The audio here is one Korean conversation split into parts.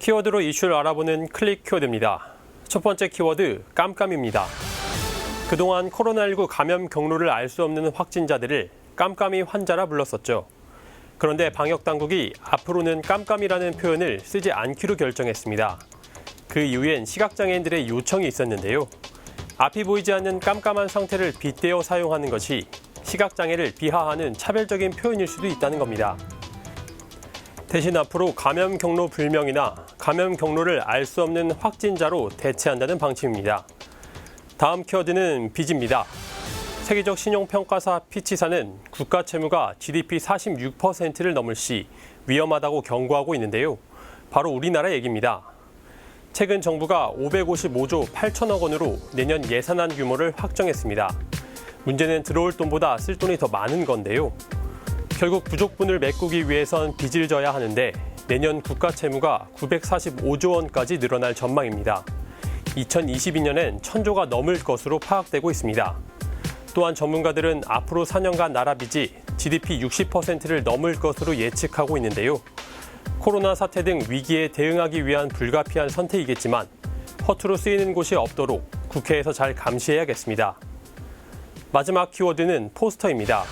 키워드로 이슈를 알아보는 클릭 키워드입니다. 첫 번째 키워드 깜깜입니다. 그동안 코로나19 감염 경로를 알 수 없는 확진자들을 깜깜이 환자라 불렀었죠. 그런데 방역 당국이 앞으로는 깜깜이라는 표현을 쓰지 않기로 결정했습니다. 그 이후엔 시각장애인들의 요청이 있었는데요. 앞이 보이지 않는 깜깜한 상태를 빗대어 사용하는 것이 시각장애를 비하하는 차별적인 표현일 수도 있다는 겁니다. 대신 앞으로 감염 경로 불명이나 감염 경로를 알 수 없는 확진자로 대체한다는 방침입니다. 다음 키워드는 빚입니다. 세계적 신용평가사 피치사는 국가 채무가 GDP 46%를 넘을 시 위험하다고 경고하고 있는데요. 바로 우리나라 얘기입니다. 최근 정부가 555조 8천억 원으로 내년 예산안 규모를 확정했습니다. 문제는 들어올 돈보다 쓸 돈이 더 많은 건데요. 결국 부족분을 메꾸기 위해선 빚을 져야 하는데 내년 국가 채무가 945조 원까지 늘어날 전망입니다. 2022년엔 천조가 넘을 것으로 파악되고 있습니다. 또한 전문가들은 앞으로 4년간 나라 빚이 GDP 60%를 넘을 것으로 예측하고 있는데요. 코로나 사태 등 위기에 대응하기 위한 불가피한 선택이겠지만 허투루 쓰이는 곳이 없도록 국회에서 잘 감시해야겠습니다. 마지막 키워드는 포스터입니다.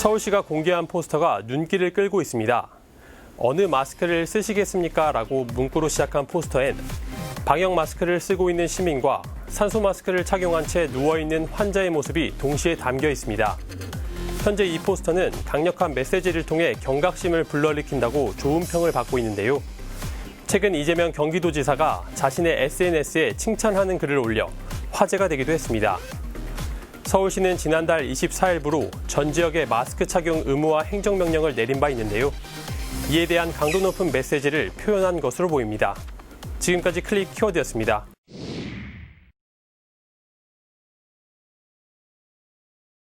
서울시가 공개한 포스터가 눈길을 끌고 있습니다. 어느 마스크를 쓰시겠습니까? 라고 문구로 시작한 포스터엔 방역 마스크를 쓰고 있는 시민과 산소 마스크를 착용한 채 누워있는 환자의 모습이 동시에 담겨 있습니다. 현재 이 포스터는 강력한 메시지를 통해 경각심을 불러일으킨다고 좋은 평을 받고 있는데요. 최근 이재명 경기도지사가 자신의 SNS에 칭찬하는 글을 올려 화제가 되기도 했습니다. 서울시는 지난달 24일부로 전 지역에 마스크 착용 의무화 행정명령을 내린 바 있는데요. 이에 대한 강도 높은 메시지를 표현한 것으로 보입니다. 지금까지 클릭 키워드였습니다.